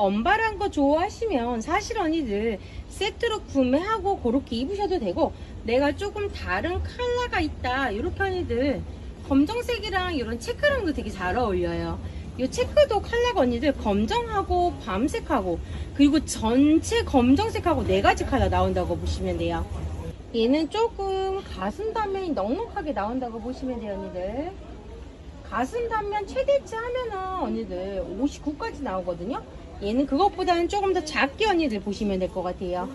언발한 거 좋아하시면 사실 언니들 세트로 구매하고 그렇게 입으셔도 되고 내가 조금 다른 컬러가 있다 이렇게 언니들 검정색이랑 이런 체크랑도 되게 잘 어울려요. 이 체크도 컬러가 언니들 검정하고 밤색하고 그리고 전체 검정색하고 네 가지 컬러 나온다고 보시면 돼요. 얘는 조금 가슴 단면이 넉넉하게 나온다고 보시면 돼요 언니들. 가슴 단면 최대치 하면은 언니들 59까지 나오거든요. 얘는 그것보다는 조금 더 작게 언니들 보시면 될 것 같아요.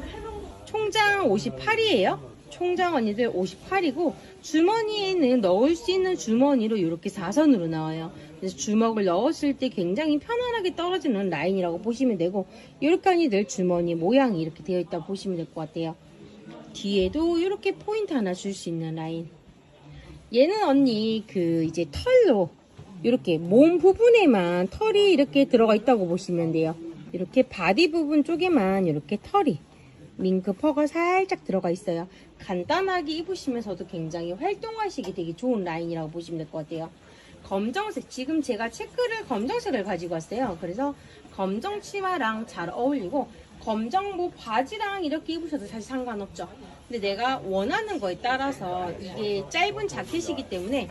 총장 58이에요. 총장 언니들 58이고 주머니에는 넣을 수 있는 주머니로 이렇게 사선으로 나와요. 그래서 주먹을 넣었을 때 굉장히 편안하게 떨어지는 라인이라고 보시면 되고 이렇게 언니들 주머니 모양이 이렇게 되어 있다 고 보시면 될 것 같아요. 뒤에도 이렇게 포인트 하나 줄 수 있는 라인. 얘는 언니 그 이제 털로 이렇게 몸 부분에만 털이 이렇게 들어가 있다고 보시면 돼요. 이렇게 바디 부분 쪽에만 이렇게 털이 밍크 퍼가 살짝 들어가 있어요. 간단하게 입으시면서도 굉장히 활동하시기 되게 좋은 라인이라고 보시면 될 것 같아요. 검정색 지금 제가 체크를 검정색을 가지고 왔어요. 그래서 검정 치마랑 잘 어울리고 검정 뭐 바지랑 이렇게 입으셔도 사실 상관없죠. 근데 내가 원하는 거에 따라서 이게 짧은 자켓이기 때문에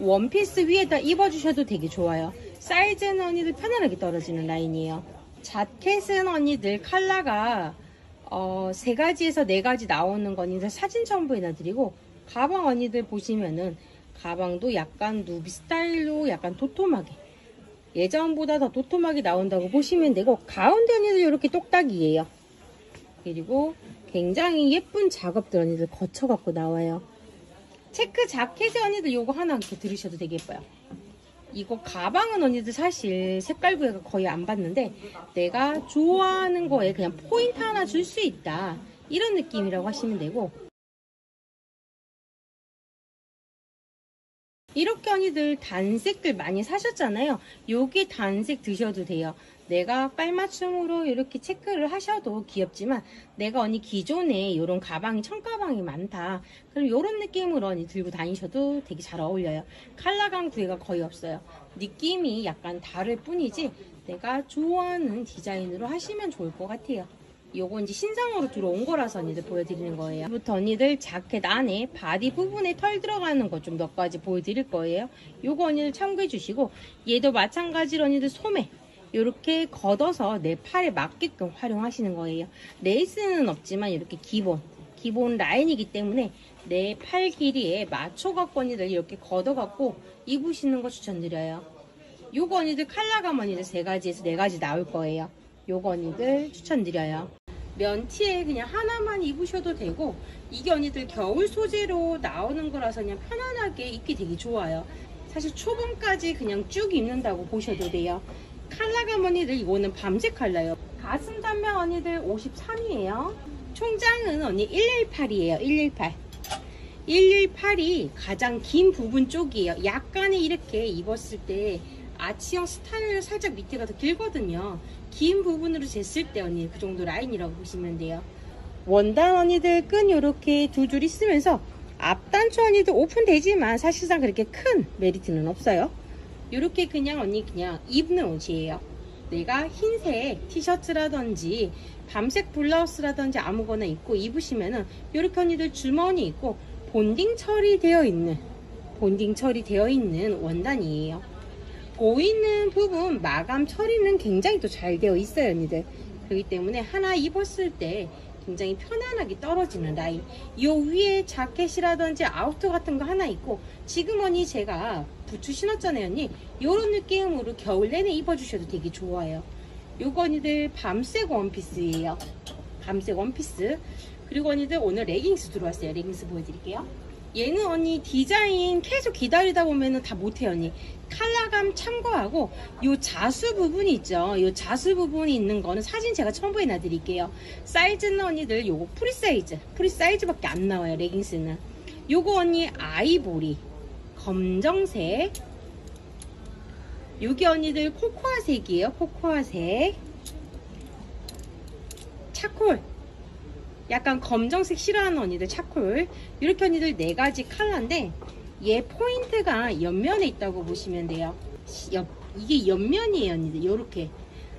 원피스 위에다 입어주셔도 되게 좋아요. 사이즈는 언니들 편안하게 떨어지는 라인이에요. 자켓은 언니들 컬러가 어, 세 가지에서 네 가지 나오는 거니까 사진 첨부해놔 드리고 가방 언니들 보시면은 가방도 약간 누비 스타일로 약간 도톰하게 예전보다 더 도톰하게 나온다고 보시면 되고 가운데 언니들 이렇게 똑딱이에요. 그리고 굉장히 예쁜 작업들 언니들 거쳐갖고 나와요. 체크 자켓에 언니들 요거 하나 이렇게 들으셔도 되게 예뻐요. 이거 가방은 언니들 사실 색깔 구애가 거의 안 받는데 내가 좋아하는 거에 그냥 포인트 하나 줄 수 있다. 이런 느낌이라고 하시면 되고 이렇게 언니들 단색들 많이 사셨잖아요. 여기 단색 드셔도 돼요. 내가 깔맞춤으로 이렇게 체크를 하셔도 귀엽지만 내가 언니 기존에 이런 가방이 청가방이 많다. 그럼 이런 느낌으로 언니 들고 다니셔도 되게 잘 어울려요. 칼라강 구애가 거의 없어요. 느낌이 약간 다를 뿐이지 내가 좋아하는 디자인으로 하시면 좋을 것 같아요. 요거 이제 신상으로 들어온 거라서 언니들 보여드리는 거예요. 부터 언니들 자켓 안에 바디 부분에 털 들어가는 거좀몇 가지 보여드릴 거예요. 요거 언니들 참고해 주시고 얘도 마찬가지로 언니들 소매 이렇게 걷어서 내 팔에 맞게끔 활용하시는 거예요. 레이스는 없지만 이렇게 기본 기본 라인이기 때문에 내 팔 길이에 맞춰갖고 언니들 이렇게 걷어갖고 입으시는 거 추천드려요. 요거 언니들 컬러감 언니들 세 가지에서 네 가지 나올 거예요. 요거 언니들 추천드려요. 면티에 그냥 하나만 입으셔도 되고 이게 언니들 겨울 소재로 나오는 거라서 그냥 편안하게 입기 되게 좋아요. 사실 초봄까지 그냥 쭉 입는다고 보셔도 돼요. 컬러감 언니들 이거는 밤색 컬러예요. 가슴 단면 언니들 53이에요. 총장은 언니 118이에요. 118. 118이 가장 긴 부분 쪽이에요. 약간의 이렇게 입었을 때 아치형 스타일 살짝 밑에가 더 길거든요. 긴 부분으로 쟀을 때 언니 그 정도 라인이라고 보시면 돼요. 원단 언니들 끈 이렇게 두 줄 있으면서 앞단추 언니들 오픈되지만 사실상 그렇게 큰 메리트는 없어요. 이렇게 그냥 언니 그냥 입는 옷이에요. 내가 흰색 티셔츠라든지 밤색 블라우스라든지 아무거나 입고 입으시면은 이렇게 언니들 주머니 있고 본딩 처리되어 있는 본딩 처리되어 있는 원단이에요. 보이는 부분 마감 처리는 굉장히 또 잘 되어 있어요, 언니들. 그렇기 때문에 하나 입었을 때 굉장히 편안하게 떨어지는 라인. 요 위에 자켓이라든지 아우터 같은 거 하나 있고 지금 언니 제가 부츠 신었잖아요, 언니. 요런 느낌으로 겨울 내내 입어주셔도 되게 좋아요. 요거 언니들 밤색 원피스예요. 밤색 원피스. 그리고 언니들 오늘 레깅스 들어왔어요. 레깅스 보여드릴게요. 얘는 언니 디자인 계속 기다리다 보면은 다 못해요 언니 컬러감 참고하고 요 자수 부분이 있죠 요 자수 부분이 있는 거는 사진 제가 첨부해 놔 드릴게요 사이즈는 언니들 요거 프리 사이즈 프리 사이즈밖에 안 나와요 레깅스는 요거 언니 아이보리 검정색. 요게 언니들 코코아색이에요 코코아색. 차콜. 약간 검정색 싫어하는 언니들 차콜. 이렇게 언니들 네 가지 컬러인데 얘 포인트가 옆면에 있다고 보시면 돼요. 옆, 이게 옆면이에요 언니들. 요렇게.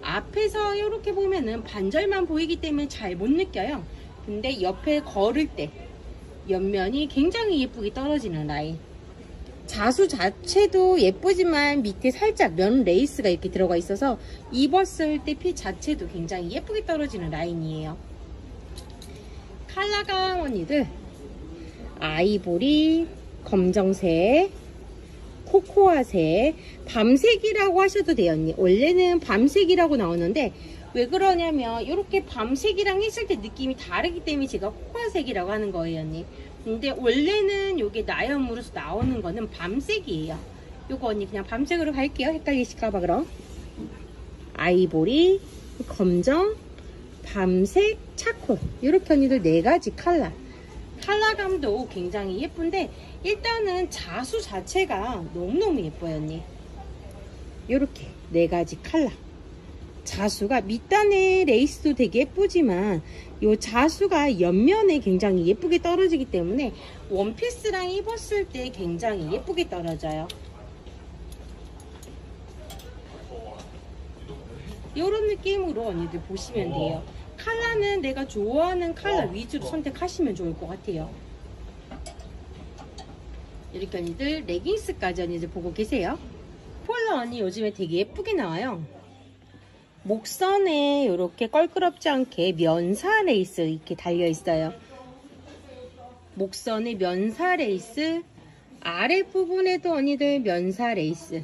앞에서 이렇게 보면은 반절만 보이기 때문에 잘 못 느껴요. 근데 옆에 걸을 때 옆면이 굉장히 예쁘게 떨어지는 라인. 자수 자체도 예쁘지만 밑에 살짝 면 레이스가 이렇게 들어가 있어서 입었을 때 핏 자체도 굉장히 예쁘게 떨어지는 라인이에요. 칼라감 언니들 아이보리, 검정색, 코코아색, 밤색이라고 하셔도 돼요 언니. 원래는 밤색이라고 나오는데 왜 그러냐면 이렇게 밤색이랑 했을 때 느낌이 다르기 때문에 제가 코코아색이라고 하는 거예요 언니. 근데 원래는 요게 나염으로서 나오는 거는 밤색이에요. 요거 언니 그냥 밤색으로 갈게요. 헷갈리실까봐 그럼. 아이보리, 검정, 밤색, 차콜 이렇게 언니들 네 가지 칼라. 칼라감도 굉장히 예쁜데 일단은 자수 자체가 너무너무 예뻐요 언니. 요렇게 네 가지 칼라. 자수가 밑단에 레이스도 되게 예쁘지만 요 자수가 옆면에 굉장히 예쁘게 떨어지기 때문에 원피스랑 입었을 때 굉장히 예쁘게 떨어져요. 요런 느낌으로 언니들 보시면 돼요. 칼라는 내가 좋아하는 칼라 위주로 선택하시면 좋을 것 같아요. 이렇게 언니들 레깅스까지 언니들 보고 계세요. 폴라 언니 요즘에 되게 예쁘게 나와요. 목선에 이렇게 껄끄럽지 않게 면사 레이스 이렇게 달려 있어요. 목선에 면사 레이스, 아랫부분에도 언니들 면사 레이스,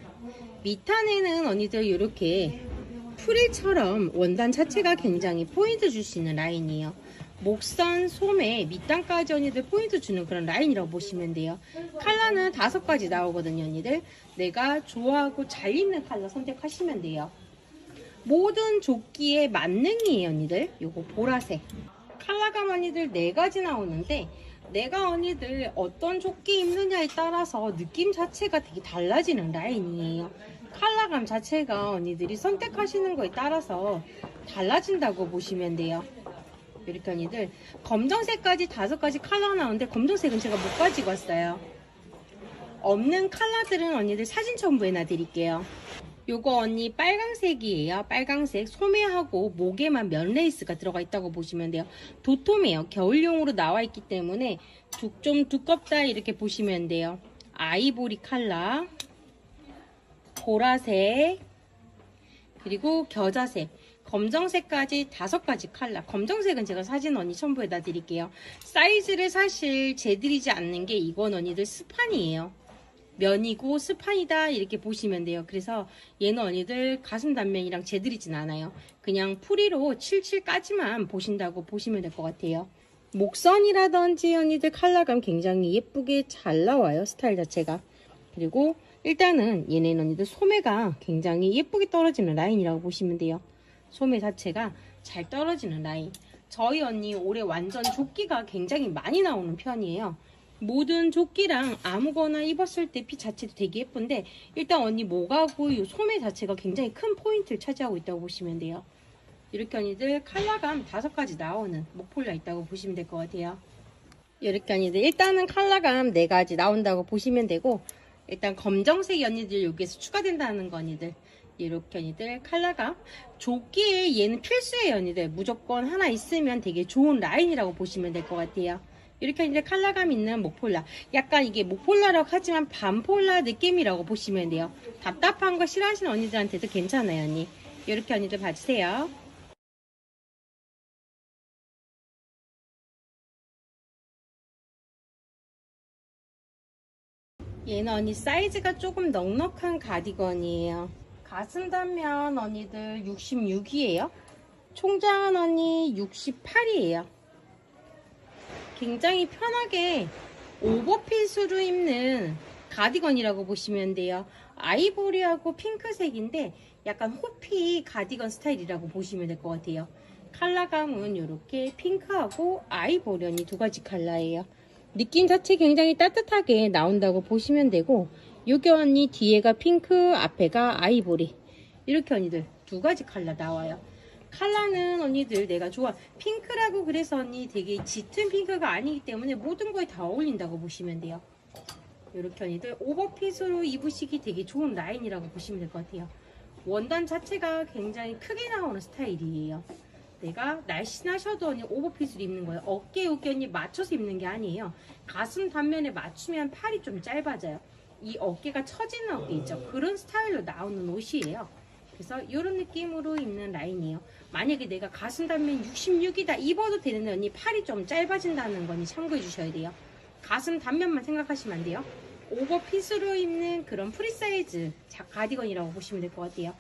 밑단에는 언니들 이렇게 프릴처럼 원단 자체가 굉장히 포인트 줄 수 있는 라인이에요. 목선, 소매, 밑단까지 언니들 포인트 주는 그런 라인이라고 보시면 돼요. 컬러는 다섯 가지 나오거든요, 언니들. 내가 좋아하고 잘 입는 컬러 선택하시면 돼요. 모든 조끼의 만능이에요, 언니들. 요거 보라색. 컬러감 언니들 네 가지 나오는데 내가 언니들 어떤 조끼 입느냐에 따라서 느낌 자체가 되게 달라지는 라인이에요. 컬러감 자체가 언니들이 선택하시는 거에 따라서 달라진다고 보시면 돼요. 이렇게 언니들 검정색까지 다섯 가지 컬러 나오는데 검정색은 제가 못 가지고 왔어요. 없는 컬러들은 언니들 사진 첨부해 놔 드릴게요. 요거 언니 빨강색이에요. 빨강색 소매하고 목에만 면 레이스가 들어가 있다고 보시면 돼요. 도톰해요. 겨울용으로 나와 있기 때문에 두, 좀 두껍다 이렇게 보시면 돼요. 아이보리 컬러 보라색 그리고 겨자색 검정색까지 다섯 가지 컬러 검정색은 제가 사진 언니 첨부해다 드릴게요 사이즈를 사실 재드리지 않는 게 이건 언니들 스판이에요 면이고 스판이다 이렇게 보시면 돼요 그래서 얘는 언니들 가슴 단면이랑 재드리진 않아요 그냥 풀이로 77까지만 보신다고 보시면 될 것 같아요 목선이라든지 언니들 컬러감 굉장히 예쁘게 잘 나와요 스타일 자체가 그리고 일단은 얘네는 언니들 소매가 굉장히 예쁘게 떨어지는 라인이라고 보시면 돼요. 소매 자체가 잘 떨어지는 라인. 저희 언니 올해 완전 조끼가 굉장히 많이 나오는 편이에요. 모든 조끼랑 아무거나 입었을 때 핏 자체도 되게 예쁜데 일단 언니 목하고 이 소매 자체가 굉장히 큰 포인트를 차지하고 있다고 보시면 돼요. 이렇게 언니들 컬러감 다섯 가지 나오는 목폴라 있다고 보시면 될 것 같아요. 이렇게 언니들 일단은 컬러감 네 가지 나온다고 보시면 되고 일단 검정색 언니들 여기에서 추가된다는 거 언니들 이렇게 언니들 컬러감 조끼에 얘는 필수예요 언니들 무조건 하나 있으면 되게 좋은 라인이라고 보시면 될 것 같아요 이렇게 이제 컬러감 있는 목폴라 약간 이게 목폴라라고 하지만 반폴라 느낌이라고 보시면 돼요 답답한 거 싫어하시는 언니들한테도 괜찮아요 언니 이렇게 언니들 봐주세요 얘는 언니 사이즈가 조금 넉넉한 가디건이에요. 가슴 단면 언니들 66이에요. 총장은 언니 68이에요. 굉장히 편하게 오버핏으로 입는 가디건이라고 보시면 돼요. 아이보리하고 핑크색인데 약간 호피 가디건 스타일이라고 보시면 될 것 같아요. 컬러감은 이렇게 핑크하고 아이보리 언니 두 가지 컬러예요. 느낌 자체 굉장히 따뜻하게 나온다고 보시면 되고 요게 언니 뒤에가 핑크 앞에가 아이보리 이렇게 언니들 두 가지 컬러 나와요 컬러는 언니들 내가 좋아 핑크라고 그래서 언니 되게 짙은 핑크가 아니기 때문에 모든 거에 다 어울린다고 보시면 돼요 이렇게 언니들 오버핏으로 입으시기 되게 좋은 라인이라고 보시면 될 것 같아요 원단 자체가 굉장히 크게 나오는 스타일이에요. 내가 날씬하셔도 언니 오버핏을 입는 거예요. 어깨 어깨 언니 맞춰서 입는 게 아니에요. 가슴 단면에 맞추면 팔이 좀 짧아져요. 이 어깨가 처지는 어깨 있죠. 그런 스타일로 나오는 옷이에요. 그래서 이런 느낌으로 입는 라인이에요. 만약에 내가 가슴 단면 66이다 입어도 되는데 언니 팔이 좀 짧아진다는 거니 참고해 주셔야 돼요. 가슴 단면만 생각하시면 안 돼요. 오버핏으로 입는 그런 프리사이즈 자- 가디건이라고 보시면 될 것 같아요.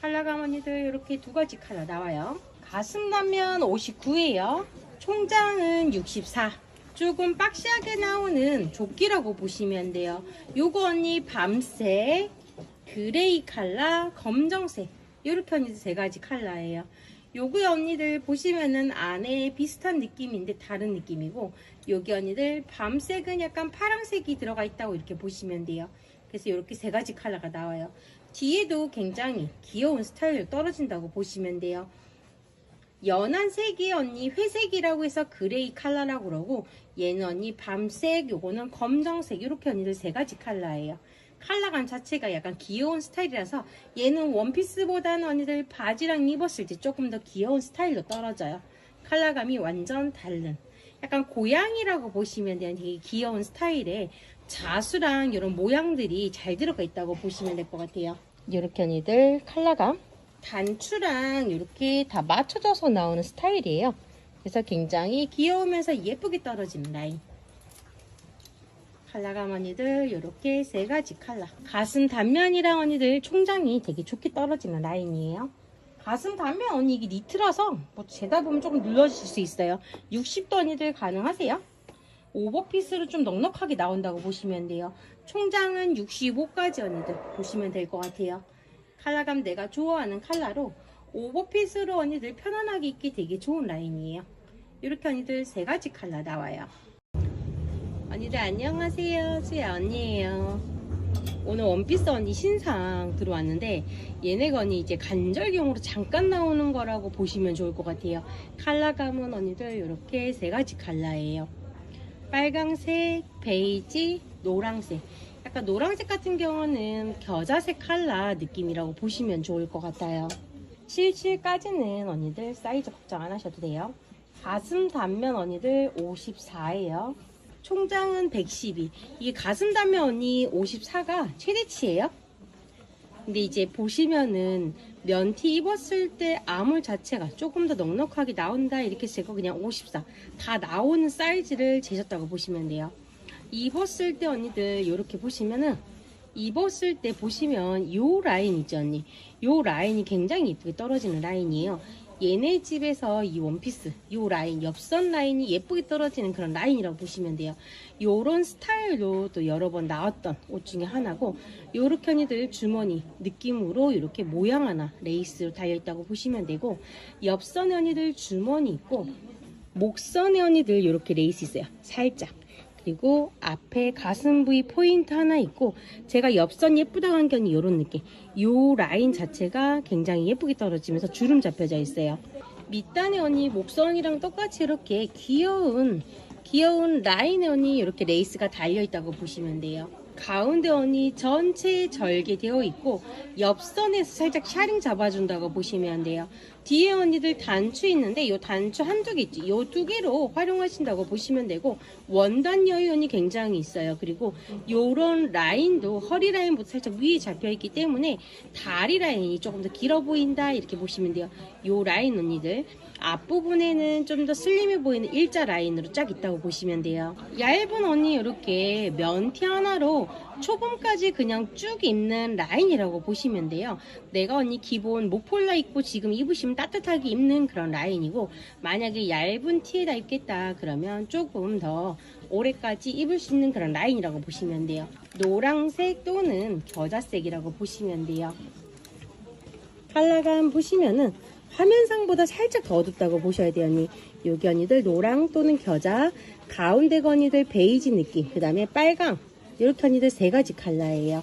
컬러감 언니들 이렇게 두 가지 컬러 나와요. 가슴 단면 59예요. 총장은 64. 조금 박시하게 나오는 조끼라고 보시면 돼요. 요거 언니 밤색, 그레이 컬러, 검정색 이렇게 언니들 세 가지 컬러예요. 요거 언니들 보시면은 안에 비슷한 느낌인데 다른 느낌이고 여기 언니들 밤색은 약간 파란색이 들어가 있다고 이렇게 보시면 돼요. 그래서 이렇게 세 가지 컬러가 나와요. 뒤에도 굉장히 귀여운 스타일로 떨어진다고 보시면 돼요. 연한 색이 언니 회색이라고 해서 그레이 컬러라고 그러고 얘는 언니 밤색 요거는 검정색 이렇게 언니들 세 가지 컬러예요. 컬러감 자체가 약간 귀여운 스타일이라서 얘는 원피스보다는 언니들 바지랑 입었을 때 조금 더 귀여운 스타일로 떨어져요. 컬러감이 완전 다른 약간 고양이라고 보시면. 되게 귀여운 스타일에 자수랑 이런 모양들이 잘 들어가 있다고 보시면 될 것 같아요. 이렇게 언니들 컬러감 단추랑 이렇게 다 맞춰져서 나오는 스타일이에요. 그래서 굉장히 귀여우면서 예쁘게 떨어지는 라인. 컬러감 언니들 이렇게 세 가지 컬러. 가슴 단면이랑 언니들 총장이 되게 좋게 떨어지는 라인이에요. 가슴 단면 언니 이게 니트라서 뭐 재다 보면 조금 눌러질 수 있어요. 60도 언니들 가능하세요? 오버핏으로 좀 넉넉하게 나온다고 보시면 돼요. 총장은 65까지 언니들 보시면 될 것 같아요. 컬러감 내가 좋아하는 컬러로 오버핏으로 언니들 편안하게 입기 되게 좋은 라인이에요. 이렇게 언니들 세 가지 컬러 나와요. 언니들 안녕하세요. 수야 언니예요. 오늘 원피스 언니 신상 들어왔는데 얘네가 언니 이제 간절경으로 잠깐 나오는 거라고 보시면 좋을 것 같아요. 컬러감은 언니들 이렇게 세 가지 컬러예요. 빨강색, 베이지, 노랑색. 약간 노란색 같은 경우는 겨자색 컬러 느낌이라고 보시면 좋을 것 같아요. 77까지는 언니들 사이즈 걱정 안 하셔도 돼요. 가슴 단면 언니들 54예요. 총장은 112. 이게 가슴 단면 언니 54가 최대치예요. 근데 이제 보시면은 면티 입었을 때 아물 자체가 조금 더 넉넉하게 나온다 이렇게 제가 그냥 54. 다 나오는 사이즈를 재셨다고 보시면 돼요. 입었을 때 언니들 이렇게 보시면은 입었을 때 보시면 요 라인 있죠 언니 요 라인이 굉장히 예쁘게 떨어지는 라인이에요 얘네 집에서 이 원피스 요 라인 옆선 라인이 예쁘게 떨어지는 그런 라인이라고 보시면 돼요. 요런 스타일로 또 여러 번 나왔던 옷 중에 하나고 요렇게 언니들 주머니 느낌으로 이렇게 모양 하나 레이스로 달려있다고 보시면 되고 옆선에 언니들 주머니 있고 목선에 언니들 이렇게 레이스 있어요. 살짝 그리고 앞에 가슴 부위 포인트 하나 있고 제가 옆선 예쁘다고 한 견이 이런 느낌. 요 라인 자체가 굉장히 예쁘게 떨어지면서 주름 잡혀져 있어요. 밑단에 언니 목선이랑 똑같이 이렇게 귀여운 귀여운 라인에 언니 이렇게 레이스가 달려 있다고 보시면 돼요 가운데 언니 전체에 절개되어 있고 옆선에서 살짝 샤링 잡아준다고 보시면 돼요. 뒤에 언니들 단추 있는데 이 단추 한두 개 있지. 이 두 개로 활용하신다고 보시면 되고 원단 여유언이 굉장히 있어요. 그리고 요런 라인도 허리 라인보다 살짝 위에 잡혀 있기 때문에 다리 라인이 조금 더 길어 보인다 이렇게 보시면 돼요. 요 라인 언니들 앞부분에는 좀 더 슬림해 보이는 일자 라인으로 쫙 있다고 보시면 돼요. 얇은 언니 이렇게 면티 하나로 초봄까지 그냥 쭉 입는 라인이라고 보시면 돼요. 내가 언니 기본 목폴라 입고 지금 입으시면 따뜻하게 입는 그런 라인이고 만약에 얇은 티에다 입겠다 그러면 조금 더 오래까지 입을 수 있는 그런 라인이라고 보시면 돼요. 노랑색 또는 겨자색이라고 보시면 돼요. 컬러감 보시면은 화면상보다 살짝 더 어둡다고 보셔야 돼요, 언니. 여기 언니들 노랑 또는 겨자, 가운데 언니들 베이지 느낌, 그 다음에 빨강. 이렇게 언니들 세 가지 컬러예요.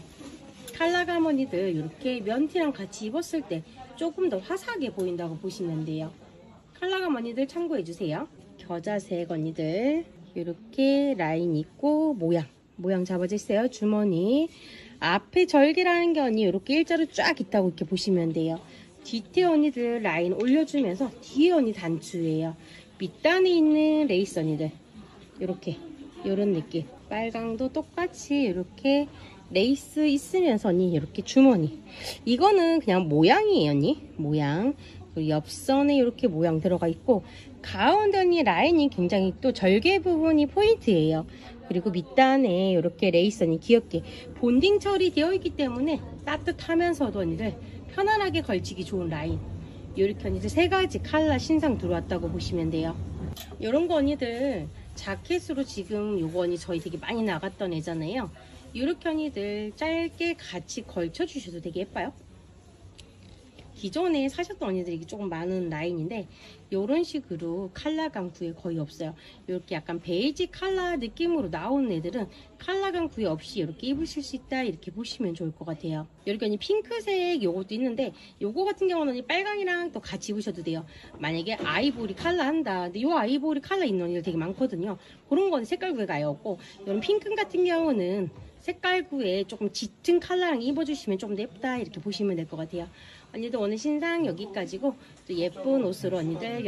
컬러감 언니들 이렇게 면티랑 같이 입었을 때 조금 더 화사하게 보인다고 보시면 돼요. 컬러감 언니들 참고해주세요. 겨자색 언니들 이렇게 라인 있고 모양 모양 잡아져 있어요. 주머니 앞에 절개라는 게 언니 이렇게 일자로 쫙 있다고 이렇게 보시면 돼요. 뒤태 언니들 라인 올려주면서 뒤에 언니 단추예요. 밑단에 있는 레이스 언니들 이렇게 이런 느낌 빨강도 똑같이 이렇게 레이스 있으면서 언니 이렇게 주머니. 이거는 그냥 모양이에요 언니. 모양. 옆선에 이렇게 모양 들어가 있고 가운데 언니 라인이 굉장히 또 절개 부분이 포인트예요. 그리고 밑단에 이렇게 레이스 언니 귀엽게 본딩 처리 되어 있기 때문에 따뜻하면서도 언니들 편안하게 걸치기 좋은 라인. 이렇게 언니들 세 가지 칼라 신상 들어왔다고 보시면 돼요. 이런 거 언니들 자켓으로 지금 언니 저희 되게 많이 나갔던 애잖아요. 이렇게 언니들 짧게 같이 걸쳐 주셔도 되게 예뻐요. 기존에 사셨던 언니들이 조금 많은 라인인데 이런 식으로 칼라 강구에 거의 없어요. 이렇게 약간 베이지 칼라 느낌으로 나오는 애들은 칼라 강구에 없이 이렇게 입으실 수 있다 이렇게 보시면 좋을 것 같아요. 이렇게 언니 핑크색 요것도 있는데 요거 같은 경우는 언니 빨강이랑 또 같이 입으셔도 돼요. 만약에 아이보리 칼라 한다. 근데 요 아이보리 칼라 있는 언니들 되게 많거든요. 그런 거는 색깔 구애가 아예 없고 이런 핑크 같은 경우는 색깔 구에 조금 짙은 컬러랑 입어주시면 좀 더 예쁘다 이렇게 보시면 될 것 같아요. 언니들 오늘 신상 여기까지고 또 예쁜 옷으로 언니들